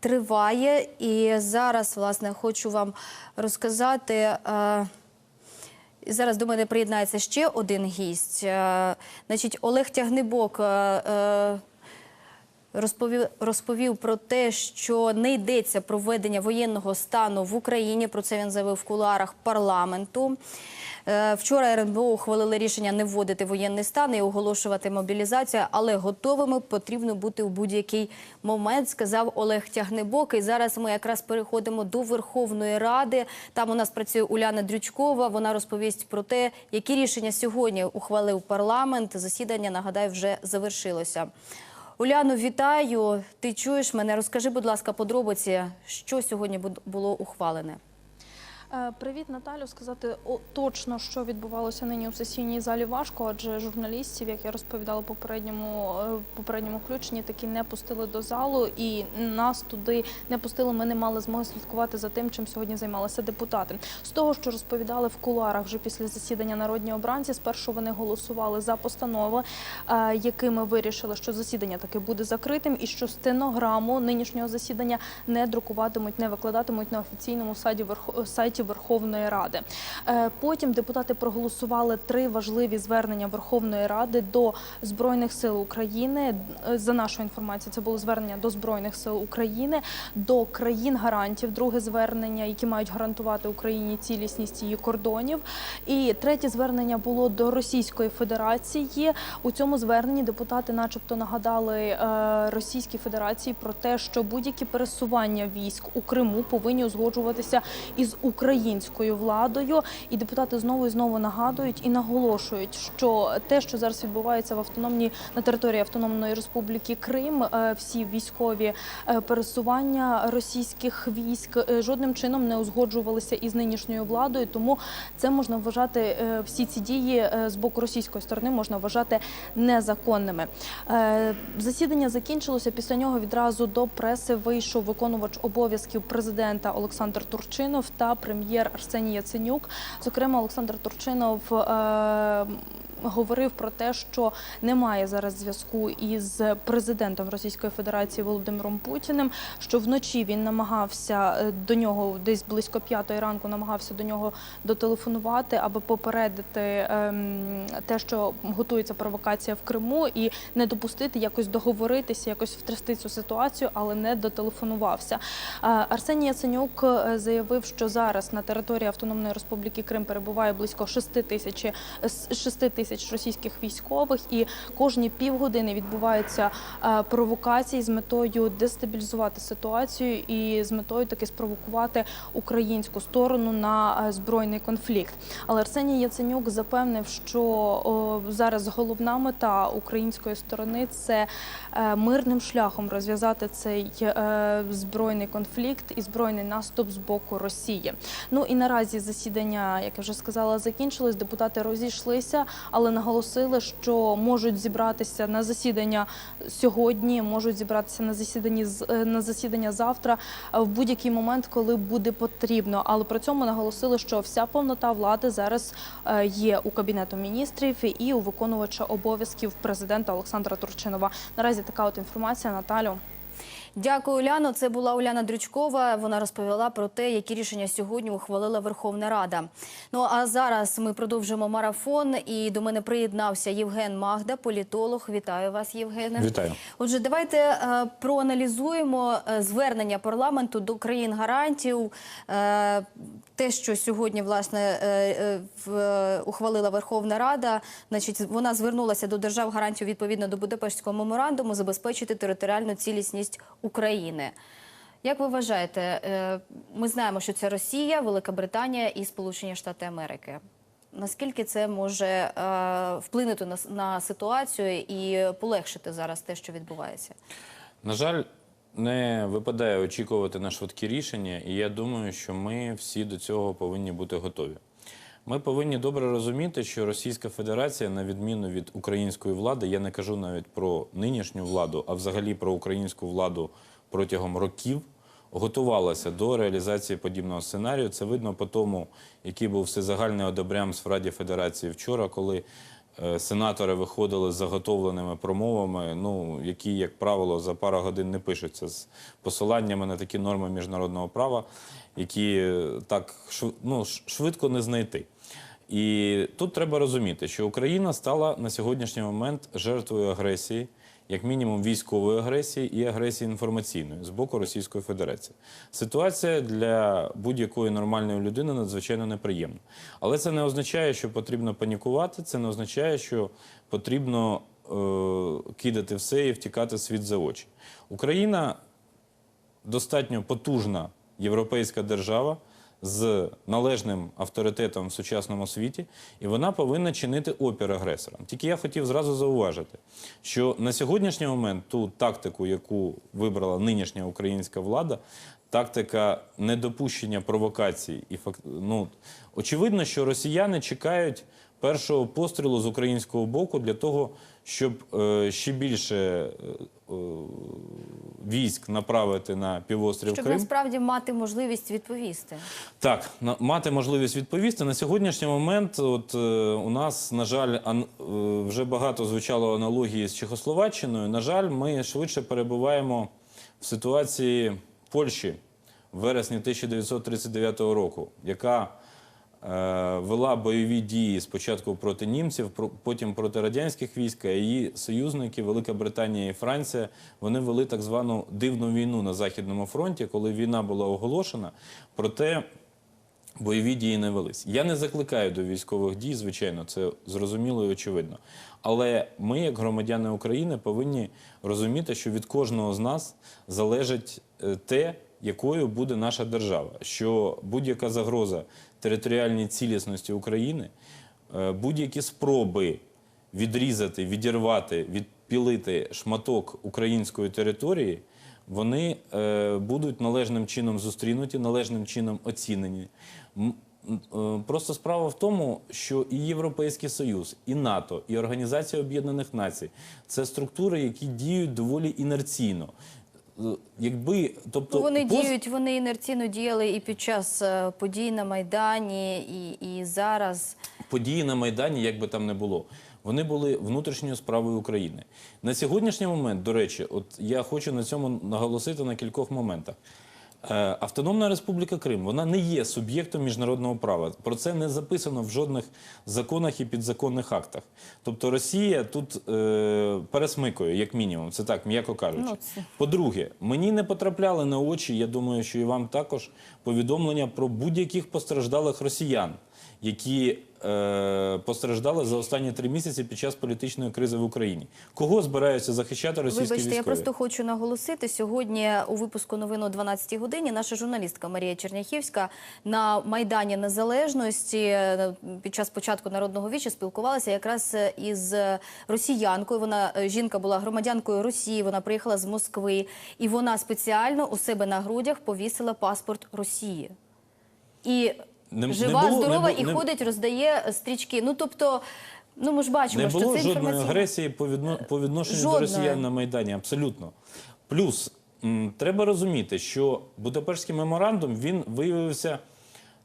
триває. І зараз, власне, хочу вам розказати. е, Зараз до мене приєднається ще один гість. Е, Значить, Олег Тягнебок е, е, розповів, розповів про те, що не йдеться про введення воєнного стану в Україні. Про це він заявив в кулуарах парламенту. Е, Вчора РНБО ухвалили рішення не вводити воєнний стан і оголошувати мобілізацію, але готовими потрібно бути у будь-який момент, сказав Олег Тягнебок. І зараз ми якраз переходимо до Верховної Ради. Там у нас працює Уляна Дрючкова. Вона розповість про те, які рішення сьогодні ухвалив парламент. Засідання нагадаю вже завершилося. Уляно, вітаю. Ти чуєш мене? Розкажи, будь ласка, подробиці, що сьогодні було ухвалене. Е, Привіт, Наталю. Сказати точно, що відбувалося нині у сесійній залі, важко, адже журналістів, як я розповідала попередньому е, попередньому включенні, таки не пустили до залу, і нас туди не пустили. Ми не мали змоги слідкувати за тим, чим сьогодні займалися депутати. З того, що розповідали в кулуарах вже після засідання народні обранці, спершу вони голосували за постанови, е, якими вирішили, що засідання таки буде закритим, і що стенограму нинішнього засідання не друкуватимуть, не викладатимуть на офіційному сайті Верхо- сайті Верховної Ради. Е, Потім депутати проголосували три важливі звернення Верховної Ради до збройних сил України. Е, За нашою інформацією, це було звернення до збройних сил України, до країн гарантів. Друге звернення, які мають гарантувати Україні цілісність її кордонів. І третє звернення було до Російської Федерації. У цьому зверненні депутати, начебто, нагадали е, Російській Федерації про те, що будь-які пересування військ у Криму повинні узгоджуватися із українською владою. І депутати знову і знову нагадують і наголошують, що те, що зараз відбувається в автономній на території Автономної Республіки Крим, е, всі військові е, пересування російських військ е, жодним чином не узгоджувалися із нинішньою владою. Тому це можна вважати всі ці дії з боку російської сторони можна вважати незаконними. Засідання закінчилося. Після нього відразу до преси вийшов виконувач обов'язків президента Олександр Турчинов та прем'єр Арсеній Яценюк. Зокрема, Олександр Турчинов. Говорив про те, що немає зараз зв'язку із президентом Російської Федерації Володимиром Путіним. Що вночі він намагався е, до нього десь близько п'ятої ранку намагався до нього дотелефонувати, аби попередити ем, те, що готується провокація в Криму, і не допустити якось договоритися, якось втрясти цю ситуацію, але не дотелефонувався. Е, Арсеній Яценюк е, заявив, що зараз на території Автономної Республіки Крим перебуває близько 6 тисяч 6 тисяч російських військових, і кожні півгодини відбуваються е, провокації з метою дестабілізувати ситуацію і з метою таки спровокувати українську сторону на е, збройний конфлікт. Але Арсеній Яценюк запевнив, що зараз головна мета української сторони це е, мирним шляхом розв'язати цей збройний конфлікт і збройний наступ з боку Росії. Ну і наразі засідання, як я вже сказала, закінчилось. Депутати розійшлися, але наголосили, що можуть зібратися на засідання сьогодні, можуть зібратися на засіданні е, на засідання завтра е, в будь-який момент, коли буде потрібно. Але при цьому наголосили, що вся повнота влади зараз е, є у кабінету міністрів і у виконувача обов'язків президента Олександра Турчинова. Наразі така от інформація. Наталю. Дякую, Уляно. Це була Уляна Дрючкова. Вона розповіла про те, які рішення сьогодні ухвалила Верховна Рада. Ну а зараз ми продовжимо марафон. І до мене приєднався Євген Магда, політолог. Вітаю вас, Євгене. Вітаю. Отже, давайте е, проаналізуємо е, звернення парламенту до країн гарантів. Те, що сьогодні власне е, е, е, ухвалила Верховна Рада, значить, вона звернулася до держав гарантів відповідно до Будапештського меморандуму забезпечити територіальну цілісність України. Як ви вважаєте, ми знаємо, що це Росія, Велика Британія і Сполучені Штати Америки. Наскільки це може вплинути на ситуацію і полегшити зараз те, що відбувається? На жаль, не випадає очікувати на швидкі рішення, і я думаю, що ми всі до цього повинні бути готові. Ми повинні добре розуміти, що Російська Федерація, на відміну від української влади, я не кажу навіть про нинішню владу, а взагалі про українську владу протягом років, готувалася до реалізації подібного сценарію. Це видно по тому, який був всезагальний одобрям в Раді Федерації вчора, коли сенатори виходили з заготовленими промовами, ну, які, як правило, за пару годин не пишуться з посиланнями на такі норми міжнародного права, які е, так ну, швидко не знайти. І тут треба розуміти, що Україна стала на сьогоднішній момент жертвою агресії, як мінімум військової агресії і агресії інформаційної з боку Російської Федерації. Ситуація для будь-якої нормальної людини надзвичайно неприємна. Але це не означає, що потрібно панікувати, це не означає, що потрібно е, кидати все і втікати світ за очі. Україна достатньо потужна європейська держава з належним авторитетом в сучасному світі, і вона повинна чинити опір агресорам. Тільки я хотів зразу зауважити, що на сьогоднішній момент ту тактику, яку вибрала нинішня українська влада, тактика недопущення провокацій і ну, очевидно, що росіяни чекають першого пострілу з українського боку для того, щоб е, ще більше е, е, військ направити на півострів Щоб Крим. насправді мати можливість відповісти. Так, мати можливість відповісти на сьогоднішній момент. От у нас, на жаль, вже багато звучало аналогії з Чехословаччиною. На жаль, ми швидше перебуваємо в ситуації Польщі в вересні 1939 року, яка вела бойові дії спочатку проти німців, потім проти радянських військ, а її союзники, Велика Британія і Франція, вони вели так звану дивну війну на Західному фронті, коли війна була оголошена. Проте бойові дії не велись. Я не закликаю до військових дій, звичайно, це зрозуміло і очевидно. Але ми, як громадяни України, повинні розуміти, що від кожного з нас залежить е, те, якою буде наша держава. Що будь-яка загроза територіальній цілісності України, е, будь-які спроби відрізати, відірвати, відпілити шматок української території, вони е, будуть належним чином зустрінуті, належним чином оцінені. Е, Просто справа в тому, що і Європейський Союз, і НАТО, і Організація Об'єднаних Націй це структури, які діють доволі інерційно. Якби, тобто, Ну, вони пост... діють, вони інерційно діяли і під час е, подій на Майдані, і, і зараз. події на Майдані, як би там не було, вони були внутрішньою справою України. На сьогоднішній момент, до речі, от я хочу на цьому наголосити на кількох моментах. Е, Автономна Республіка Крим вона не є суб'єктом міжнародного права. Про це не записано в жодних законах і підзаконних актах. Тобто Росія тут е, пересмикує, як мінімум, це так, м'яко кажучи. Ну, По-друге, мені не потрапляли на очі, я думаю, що і вам також повідомлення про будь-яких постраждалих росіян, які е, постраждали за останні три місяці під час політичної кризи в Україні. Кого збираються захищати російські Вибачте, я просто хочу наголосити сьогодні у випуску новин о 12-й годині. Наша журналістка Марія Черняхівська на майдані Незалежності е, під час початку народного віча спілкувалася якраз е, із росіянкою. Вона жінка була громадянкою Росії. Вона приїхала з Москви, і вона спеціально у себе на грудях повісила паспорт Росії. І Не- не жива, здорова не бу- і не- ходить, роздає е, стрічки. Ну тобто, ну ми ж бачимо, Не що було це жодної інформаційно. агресії по, відно, по відношенню Жодної. до росіян на Майдані. Абсолютно. Плюс м, треба розуміти, що Будапештський меморандум він виявився,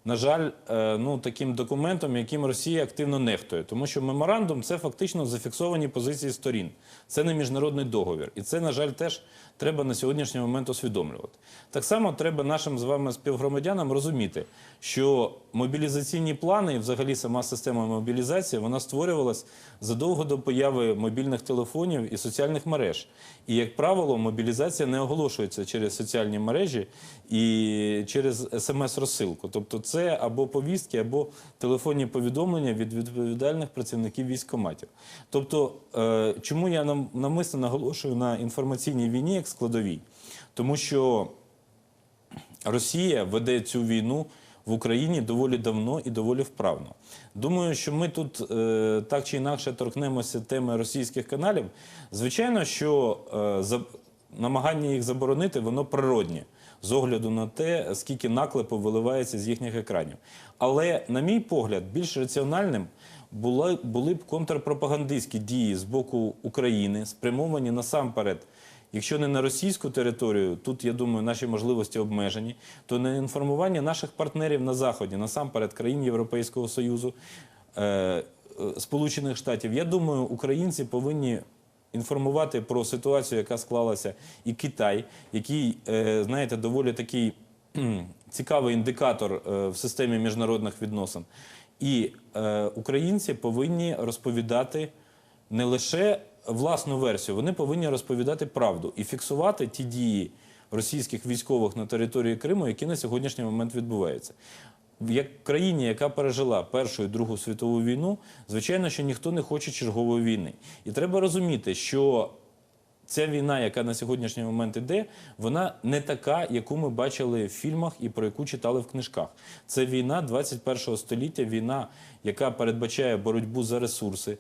на жаль, е, ну таким документом, яким Росія активно нехтує, тому що меморандум це фактично зафіксовані позиції сторін. Це не міжнародний договір, і це, на жаль, теж треба на сьогоднішній момент усвідомлювати. Так само треба нашим з вами співгромадянам розуміти, що мобілізаційні плани і взагалі сама система мобілізації вона створювалась задовго до появи мобільних телефонів і соціальних мереж. І, як правило, мобілізація не оголошується через соціальні мережі і через смс-розсилку. Тобто, це або повістки, або телефонні повідомлення від відповідальних працівників військкоматів. Тобто, е, чому я нам намисно наголошую на інформаційній війні як складовій? Тому що Росія веде цю війну в Україні доволі давно і доволі вправно. Думаю, що ми тут е, так чи інакше торкнемося теми російських каналів. Звичайно, що е, намагання їх заборонити, воно природнє з огляду на те, скільки наклепу виливається з їхніх екранів. Але, на мій погляд, більш раціональним були, були б контрпропагандистські дії з боку України, спрямовані насамперед Якщо не на російську територію, тут я думаю, наші можливості обмежені, то на інформування наших партнерів на заході, насамперед країн Європейського Союзу, е, е, Сполучених Штатів. Я думаю, українці повинні інформувати про ситуацію, яка склалася, і Китай, який, е, знаєте, доволі такий цікавий індикатор е, в системі міжнародних відносин. І е, українці повинні розповідати не лише власну версію, вони повинні розповідати правду і фіксувати ті дії російських військових на території Криму, які на сьогоднішній момент відбуваються. Як країні, яка пережила Першу і Другу світову війну, звичайно, що ніхто не хоче чергової війни. І треба розуміти, що ця війна, яка на сьогоднішній момент іде, вона не така, яку ми бачили в фільмах і про яку читали в книжках. Це війна 21 століття, війна, яка передбачає боротьбу за ресурси,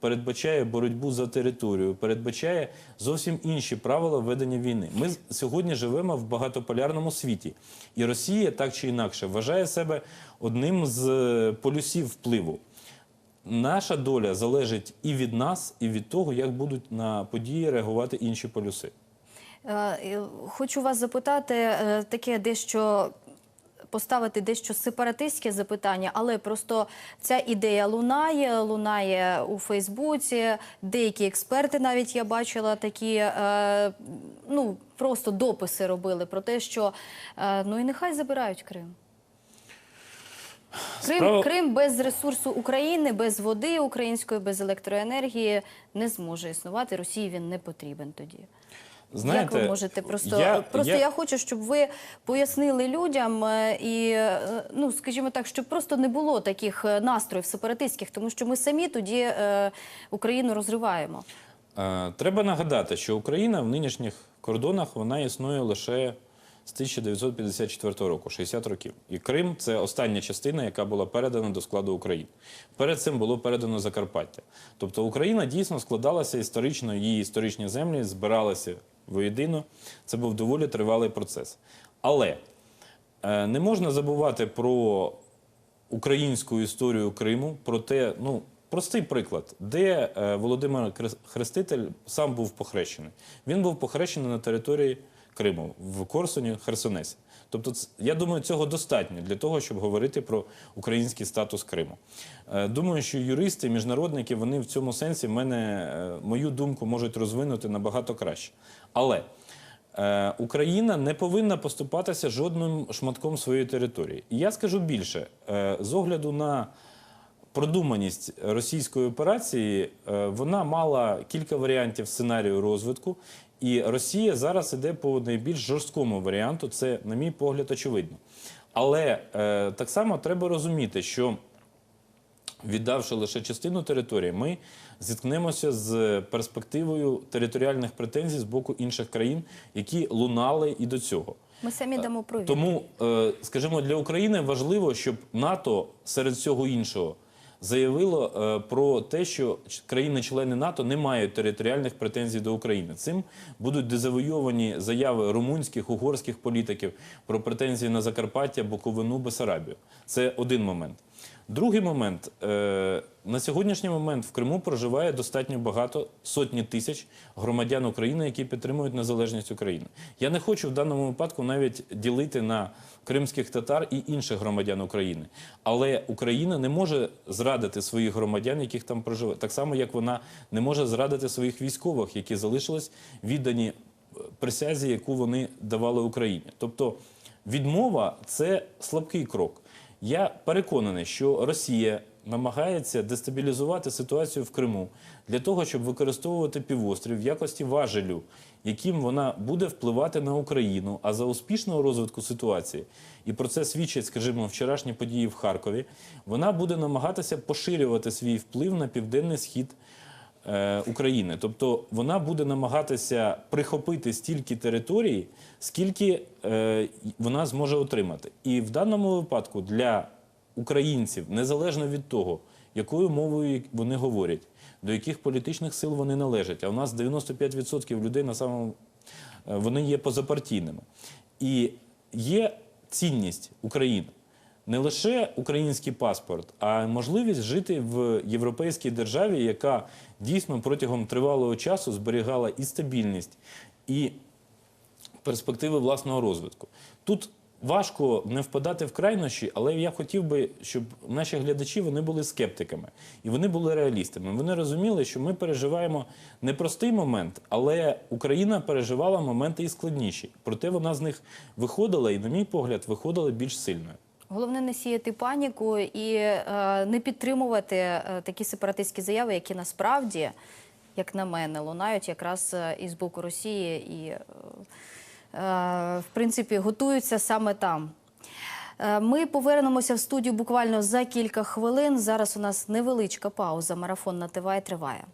передбачає боротьбу за територію, передбачає зовсім інші правила ведення війни. Ми сьогодні живемо в багатополярному світі, і Росія так чи інакше вважає себе одним з е, полюсів впливу. Наша доля залежить і від нас, і від того, як будуть на події реагувати інші полюси. Е, Хочу вас запитати е, таке дещо. Поставити дещо сепаратистське запитання, але просто ця ідея лунає, лунає у Фейсбуці. Деякі експерти навіть я бачила такі, е, ну просто дописи робили про те, що е, ну і нехай забирають Крим. Крим, Справа- Крим без ресурсу України, без води української, без електроенергії не зможе існувати. Росії він не потрібен тоді. Як ви можете просто я- просто я... я- хочу, щоб ви пояснили людям е, і е, ну скажімо так, щоб просто не було таких е, настроїв сепаратистських, тому що ми самі тоді е, Україну розриваємо. Треба нагадати, що Україна в нинішніх кордонах вона існує лише з 1954 року, 60 років. І Крим це остання частина, яка була передана до складу України. Перед цим було передано Закарпаття. Тобто Україна дійсно складалася історично, її історичні землі збиралися воєдино. Це був доволі тривалий процес. Але е, не можна забувати про українську історію Криму, про те, ну, простий приклад, де е, Володимир Хрес- Хреститель сам був похрещений. Він був похрещений на території Криму, в Корсуні, Херсонесі. Тобто, я думаю, цього достатньо для того, щоб говорити про український статус Криму. Е, Думаю, що юристи, міжнародники, вони в цьому сенсі мене, е, мою думку можуть розвинути набагато краще. Але Е, Україна не повинна поступатися жодним шматком своєї території. І я скажу більше, з огляду на продуманість російської операції, вона мала кілька варіантів сценарію розвитку, і Росія зараз іде по найбільш жорсткому варіанту. Це, на мій погляд, очевидно. Але е, так само треба розуміти, що віддавши лише частину території, ми зіткнемося з перспективою територіальних претензій з боку інших країн, які лунали і до цього. Ми самі дамо провід. Тому, е, скажімо, для України важливо, щоб НАТО серед всього іншого заявило е, про те, що країни-члени НАТО не мають територіальних претензій до України. Цим будуть дезавойовані заяви румунських, угорських політиків про претензії на Закарпаття, Буковину, Бесарабію. Це один момент. Другий момент Е, на сьогоднішній момент в Криму проживає достатньо багато сотні тисяч громадян України, які підтримують незалежність України. Я не хочу в даному випадку навіть ділити на кримських татар і інших громадян України. Але Україна не може зрадити своїх громадян, яких там проживають. Так само, як вона не може зрадити своїх військових, які залишились віддані е, присязі, яку вони давали Україні. Тобто відмова це слабкий крок. Я переконаний, що Росія намагається дестабілізувати ситуацію в Криму для того, щоб використовувати півострів в якості важелю, яким вона буде впливати на Україну. А за успішного розвитку ситуації, і про це свідчать, скажімо, вчорашні події в Харкові, вона буде намагатися поширювати свій вплив на південний схід е, України. Тобто вона буде намагатися прихопити стільки території, скільки е, вона зможе отримати. І в даному випадку для українців, незалежно від того, якою мовою вони говорять, до яких політичних сил вони належать, а у нас 95% людей на самому е, вони є позапартійними. І є цінність України. Не лише український паспорт, а можливість жити в європейській державі, яка дійсно протягом тривалого часу зберігала і стабільність, і перспективи власного розвитку. Тут важко не впадати в крайнощі, але я хотів би, щоб наші глядачі вони були скептиками і вони були реалістами. Вони розуміли, що ми переживаємо непростий момент, але Україна переживала моменти і складніші. Проте вона з них виходила, і, на мій погляд, виходила більш сильною. Головне не сіяти паніку і е, не підтримувати е, такі сепаратистські заяви, які насправді, як на мене, лунають якраз е, із боку Росії і, е, в принципі, готуються саме там. Е, Ми повернемося в студію буквально за кілька хвилин. Зараз у нас невеличка пауза. Марафон на ТВ триває.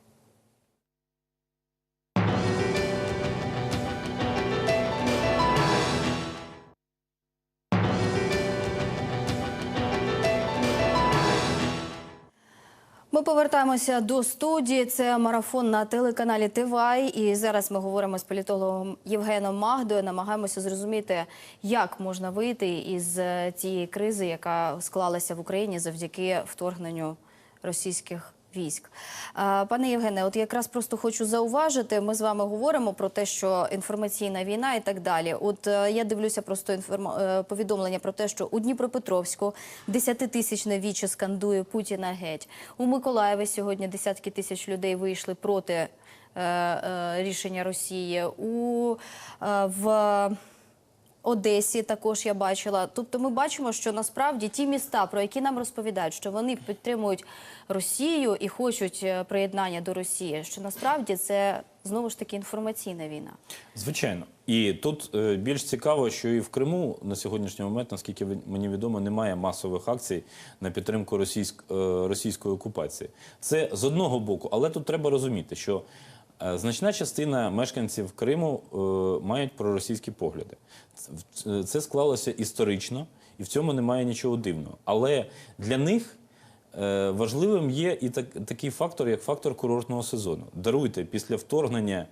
Ми повертаємося до студії. Це марафон на телеканалі Тивай. І зараз ми говоримо з політологом Євгеном Магдою. Намагаємося зрозуміти, як можна вийти із е, цієї кризи, яка склалася в Україні завдяки вторгненню російських військ. Пане Євгене, от якраз просто хочу зауважити. Ми з вами говоримо про те, що інформаційна війна і так далі. От е, я дивлюся просто інформа... е, повідомлення про те, що у Дніпропетровську десятитисячне віче скандує Путіна геть. У Миколаєві сьогодні десятки тисяч людей вийшли проти е, рішення Росії. У в Одесі також я бачила. Тобто ми бачимо, що насправді ті міста, про які нам розповідають, що вони підтримують Росію і хочуть е, приєднання до Росії, що насправді це знову ж таки інформаційна війна. Звичайно, і тут е, більш цікаво, що і в Криму на сьогоднішній момент, наскільки мені відомо, немає масових акцій на підтримку російськ, е, російської окупації. Це з одного боку, але тут треба розуміти, що значна частина мешканців Криму е, мають проросійські погляди. Це- Це склалося історично, і в цьому немає нічого дивного. Але для них Е, Важливим є і так, такий фактор, як фактор курортного сезону. Даруйте, після вторгнення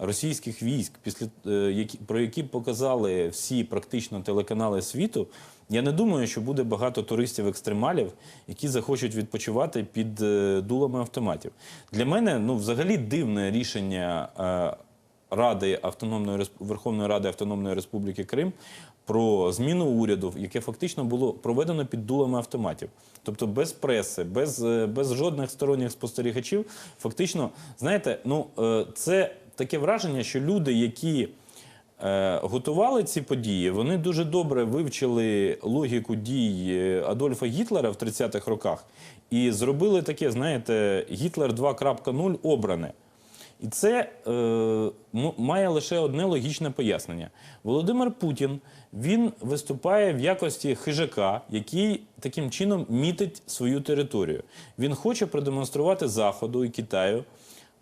російських військ, після е, які про які показали всі практично телеканали світу. Я не думаю, що буде багато туристів-екстремалів, які захочуть відпочивати під е, дулами автоматів. Для мене ну взагалі дивне рішення. е, Ради автономної Верховної Ради Автономної Республіки Крим про зміну уряду, яке фактично було проведено під дулами автоматів, тобто без преси, без, без жодних сторонніх спостерігачів. Фактично, знаєте, ну це таке враження, що люди, які е, готували ці події, вони дуже добре вивчили логіку дій е, Адольфа Гітлера в 30-х роках і зробили таке, знаєте, Гітлер 2.0 обране. І це е, має лише одне логічне пояснення. Володимир Путін він виступає в якості хижака, який таким чином мітить свою територію. Він хоче продемонструвати Заходу і Китаю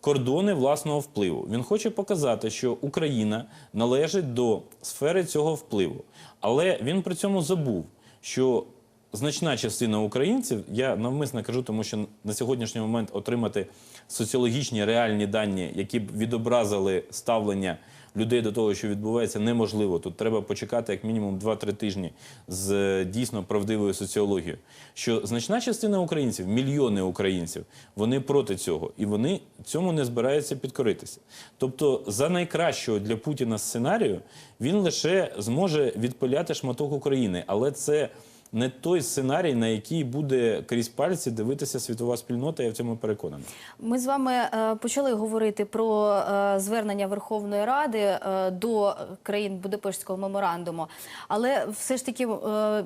кордони власного впливу. Він хоче показати, що Україна належить до сфери цього впливу. Але він при цьому забув, що значна частина українців, я навмисно кажу, тому що на сьогоднішній момент отримати соціологічні реальні дані, які б відобразили ставлення людей до того, що відбувається, неможливо. Тут треба почекати як мінімум 2-3 тижні з е, дійсно правдивою соціологією. Що значна частина українців, мільйони українців, вони проти цього і вони цьому не збираються підкоритися. Тобто, за найкращого для Путіна сценарію він лише зможе відпиляти шматок України, але це не той сценарій, на який буде крізь пальці дивитися світова спільнота. Я в цьому переконаний. Ми з вами е, почали говорити про е, звернення Верховної Ради е, до країн Будапештського меморандуму, але все ж таки. е,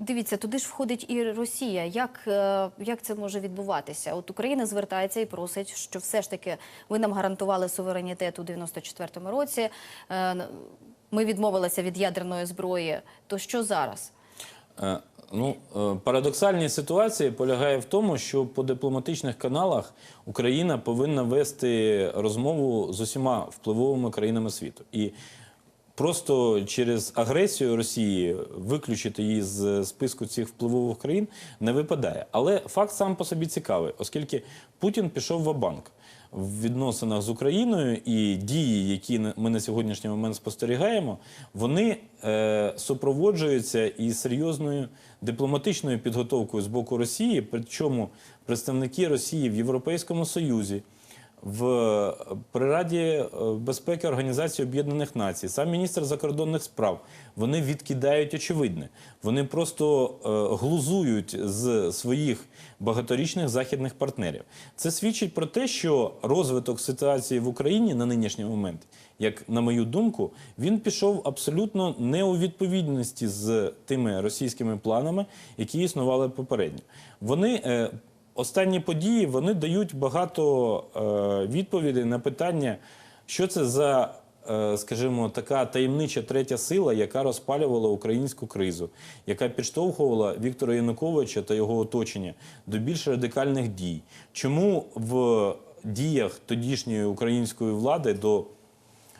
Дивіться, туди ж входить і Росія. Як, е, як це може відбуватися? От Україна звертається і просить, що все ж таки ви нам гарантували суверенітет у 94-му році. е, Ми відмовилися від ядерної зброї. То що зараз? Е, Ну, парадоксальні парадоксальність ситуації полягає в тому, що по дипломатичних каналах Україна повинна вести розмову з усіма впливовими країнами світу. І просто через агресію Росії виключити її з списку цих впливових країн не випадає. Але факт сам по собі цікавий, оскільки Путін пішов в банк в відносинах з Україною, і дії, які ми на сьогоднішній момент спостерігаємо, вони е, супроводжуються і серйозною дипломатичною підготовкою з боку Росії. Причому представники Росії в Європейському Союзі в при Раді е, безпеки Організації Об'єднаних Націй, сам міністр закордонних справ, вони відкидають очевидне. Вони просто е, глузують з своїх багаторічних західних партнерів. Це свідчить про те, що розвиток ситуації в Україні на нинішній момент, як на мою думку, він пішов абсолютно не у відповідності з тими російськими планами, які існували попередньо. Вони е, останні події вони дають багато е, відповідей на питання, що це за, е, скажімо, така таємнича третя сила, яка розпалювала українську кризу, яка підштовхувала Віктора Януковича та його оточення до більш радикальних дій. Чому в діях тодішньої української влади до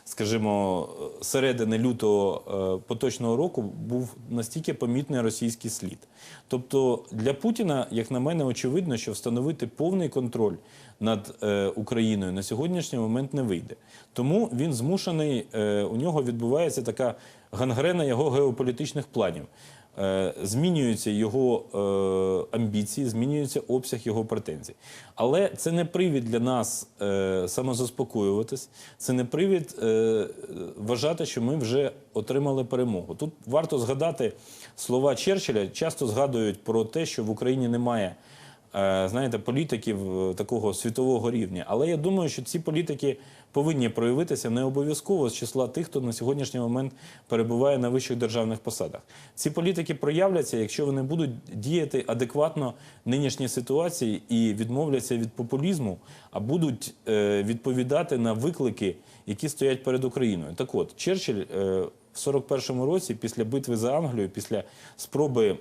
скажімо, середини лютого е, поточного року був настільки помітний російський слід. Тобто для Путіна, як на мене, очевидно, що встановити повний контроль над е, Україною на сьогоднішній момент не вийде. Тому він змушений, е, у нього відбувається така гангрена його геополітичних планів. Е, Змінюються його е, амбіції, змінюється обсяг його претензій. Але це не привід для нас е, самозаспокоюватись, це не привід вважати, що ми вже отримали перемогу. Тут варто згадати слова Черчилля. Часто згадують про те, що в Україні немає. Е, Знаєте, політиків е, такого світового рівня. Але я думаю, що ці політики повинні проявитися не обов'язково з числа тих, хто на сьогоднішній момент перебуває на вищих державних посадах. Ці політики проявляться, якщо вони будуть діяти адекватно нинішній ситуації і відмовляться від популізму, а будуть е, відповідати на виклики, які стоять перед Україною. Так от, Черчилль в 41-му році, після битви за Англію, після спроби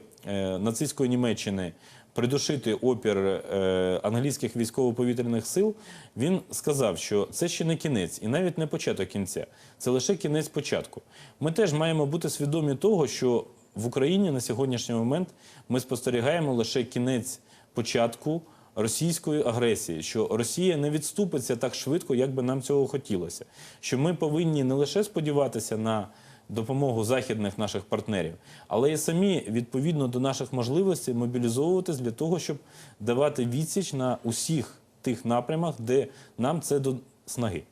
нацистської Німеччини придушити опір е, англійських військово-повітряних сил, він сказав, що це ще не кінець і навіть не початок кінця, це лише кінець початку. Ми теж маємо бути свідомі того, що в Україні на сьогоднішній момент ми спостерігаємо лише кінець початку російської агресії, що Росія не відступиться так швидко, як би нам цього хотілося. Що ми повинні не лише сподіватися на допомогу західних наших партнерів, але і самі відповідно до наших можливостей мобілізовуватись для того, щоб давати відсіч на усіх тих напрямах, де нам це до снаги.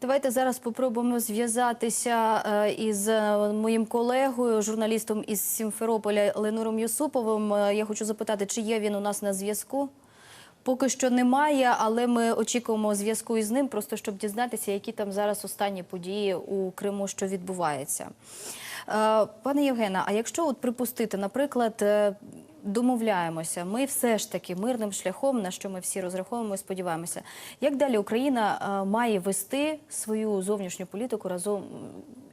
Давайте зараз попробуємо зв'язатися е, із е, моїм колегою, журналістом із Сімферополя Ленуром Юсуповим. Е, Я хочу запитати, чи є він у нас на зв'язку? Поки що немає, але ми очікуємо зв'язку із ним, просто щоб дізнатися, які там зараз останні події у Криму, що відбувається. Е, Пане Євгена, а якщо от припустити, наприклад, е, домовляємося, ми все ж таки мирним шляхом, на що ми всі розраховуємо і сподіваємося, як далі Україна е, має вести свою зовнішню політику разом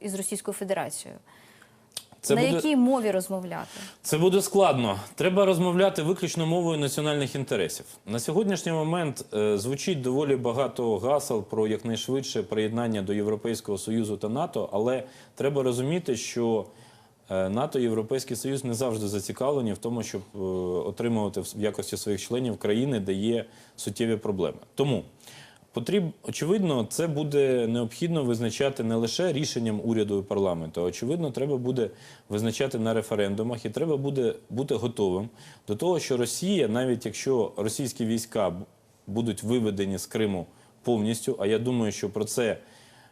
із Російською Федерацією? Це на буде- якій мові розмовляти? Це буде складно. Треба розмовляти виключно мовою національних інтересів. На сьогоднішній момент е, звучить доволі багато гасел про якнайшвидше приєднання до Європейського Союзу та НАТО, але треба розуміти, що е, НАТО і Європейський Союз не завжди зацікавлені в тому, щоб е, отримувати в якості своїх членів країни, де є суттєві проблеми. Тому Потріб, очевидно, це буде необхідно визначати не лише рішенням уряду і парламенту, а очевидно, треба буде визначати на референдумах, і треба буде бути готовим до того, що Росія, навіть якщо російські війська будуть виведені з Криму повністю, а я думаю, що про це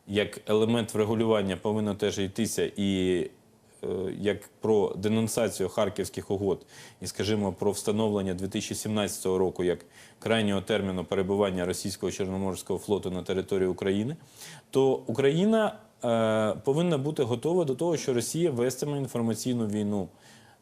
як елемент врегулювання повинно теж йтися і як про денонсацію харківських угод і, скажімо, про встановлення 2017 року як крайнього терміну перебування російського чорноморського флоту на території України, то Україна е, повинна бути готова до того, що Росія вестиме інформаційну війну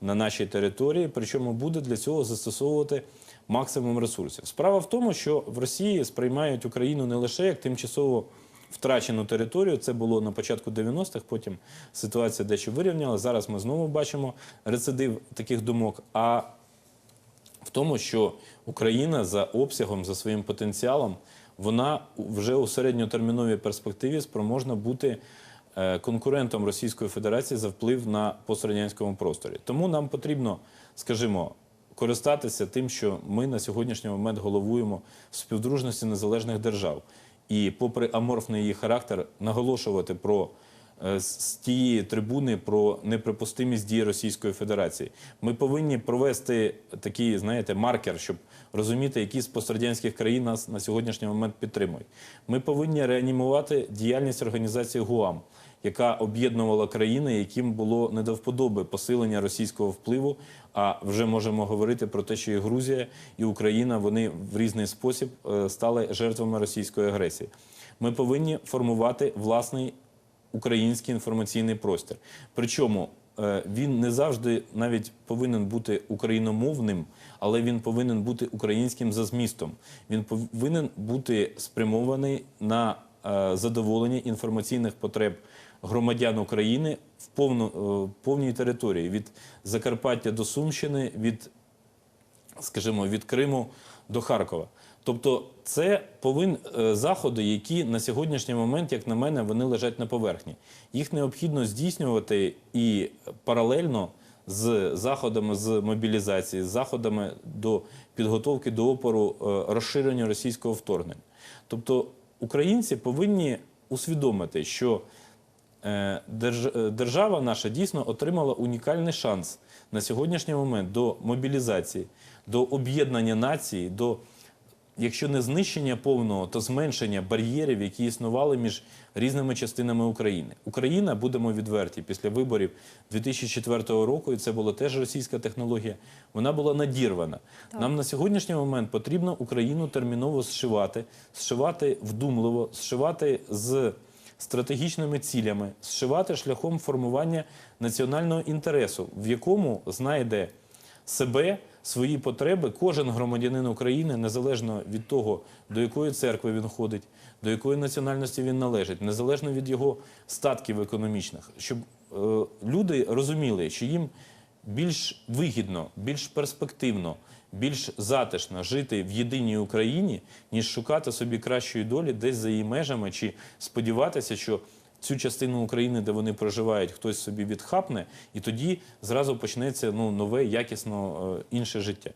на нашій території, причому буде для цього застосовувати максимум ресурсів. Справа в тому, що в Росії сприймають Україну не лише як тимчасово втрачену територію. Це було на початку 90-х, потім ситуація дещо вирівняла. Зараз ми знову бачимо рецидив таких думок. А в тому, що Україна за обсягом, за своїм потенціалом, вона вже у середньотерміновій перспективі спроможна бути е, конкурентом Російської Федерації за вплив на пострадянському просторі. Тому нам потрібно, скажімо, користатися тим, що ми на сьогоднішній момент головуємо в співдружності незалежних держав. І, попри аморфний її характер, наголошувати про е, з тієї трибуни про неприпустимість дій Російської Федерації. Ми повинні провести такий, знаєте, маркер, щоб розуміти, які з пострадянських країн нас на сьогоднішній момент підтримують. Ми повинні реанімувати діяльність організації ГУАМ, яка об'єднувала країни, яким було не до вподоби посилення російського впливу. А вже можемо говорити про те, що і Грузія, і Україна вони в різний спосіб е, стали жертвами російської агресії. Ми повинні формувати власний український інформаційний простір. Причому е, він не завжди навіть повинен бути україномовним, але він повинен бути українським за змістом. Він повинен бути спрямований на е, задоволення інформаційних потреб громадян України в повну, е, повній території від Закарпаття до Сумщини, від скажімо, від Криму до Харкова. Тобто, це повин е, заходи, які на сьогоднішній момент, як на мене, вони лежать на поверхні. Їх необхідно здійснювати і паралельно з заходами з мобілізації, з заходами до підготовки до опору е, розширення російського вторгнення. Тобто, українці повинні усвідомити, що держава наша дійсно отримала унікальний шанс на сьогоднішній момент до мобілізації, до об'єднання нації, до, якщо не знищення повного, то зменшення бар'єрів, які існували між різними частинами України. Україна, будемо відверті, після виборів 2004 року, і це була теж російська технологія, вона була надірвана. Нам на сьогоднішній момент потрібно Україну терміново зшивати, зшивати вдумливо, зшивати з стратегічними цілями, зшивати шляхом формування національного інтересу, в якому знайде себе, свої потреби кожен громадянин України, незалежно від того, до якої церкви він ходить, до якої національності він належить, незалежно від його статків економічних, щоб е, люди розуміли, що їм більш вигідно, більш перспективно, більш затишно жити в єдиній Україні, ніж шукати собі кращої долі десь за її межами, чи сподіватися, що цю частину України, де вони проживають, хтось собі відхапне, і тоді зразу почнеться ну нове, якісно е, інше життя.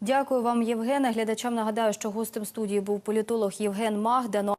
Дякую вам, Євгене. Глядачам нагадаю, що гостем студії був політолог Євген Магда. Ну,